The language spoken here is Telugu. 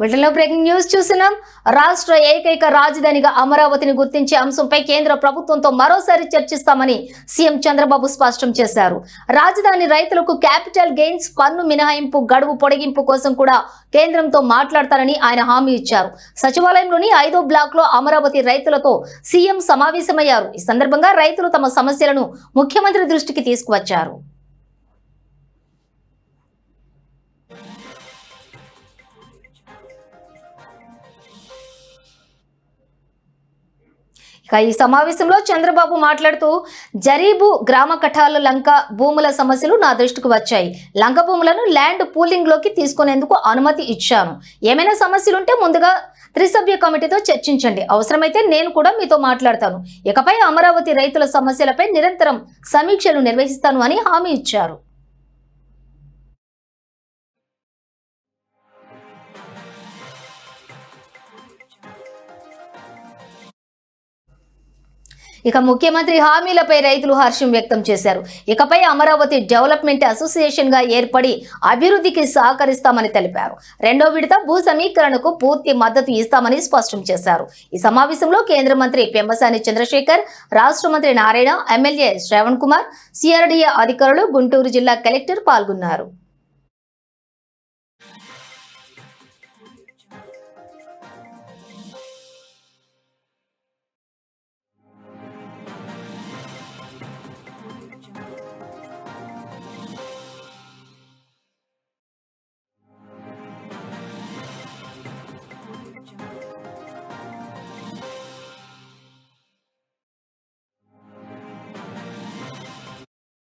వీటిలో బ్రేకింగ్ న్యూస్ చూసినాం రాష్ట్ర ఏకైక రాజధానిగా అమరావతిని గుర్తించే అంశంపై కేంద్ర ప్రభుత్వంతో మరోసారి చర్చిస్తామని సీఎం చంద్రబాబు స్పష్టం చేశారు. రాజధాని రైతులకు క్యాపిటల్ గెయిన్స్ పన్ను మినహాయింపు గడువు పొడిగింపు కోసం కూడా కేంద్రంతో మాట్లాడతారని ఆయన హామీ ఇచ్చారు. సచివాలయంలోని ఐదో బ్లాక్లో అమరావతి రైతులతో సీఎం సమావేశమయ్యారు. ఈ సందర్భంగా రైతులు తమ సమస్యలను ముఖ్యమంత్రి దృష్టికి తీసుకువచ్చారు. ఈ సమావేశంలో చంద్రబాబు మాట్లాడుతూ జరీబు గ్రామ కఠాల లంక భూముల సమస్యలు నా దృష్టికి వచ్చాయి. లంక భూములను ల్యాండ్ పూలింగ్లోకి తీసుకునేందుకు అనుమతి ఇచ్చాను. ఏమైనా సమస్యలుంటే ముందుగా త్రిసభ్య కమిటీతో చర్చించండి. అవసరమైతే నేను కూడా మీతో మాట్లాడతాను. ఇకపై అమరావతి రైతుల సమస్యలపై నిరంతరం సమీక్షలు నిర్వహిస్తాను అని హామీ ఇచ్చారు. ఇక ముఖ్యమంత్రి హామీలపై రైతులు హర్షం వ్యక్తం చేశారు. ఇకపై అమరావతి డెవలప్మెంట్ అసోసియేషన్గా ఏర్పడి అభివృద్ధికి సహకరిస్తామని తెలిపారు. రెండో విడత భూ సమీకరణకు పూర్తి మద్దతు ఇస్తామని స్పష్టం చేశారు. ఈ సమావేశంలో కేంద్ర మంత్రి పెంబసాని చంద్రశేఖర్ రాష్ట్ర మంత్రి నారాయణ ఎమ్మెల్యే శ్రవణ్ కుమార్ సిఆర్డీఏ అధికారులు గుంటూరు జిల్లా కలెక్టర్ పాల్గొన్నారు.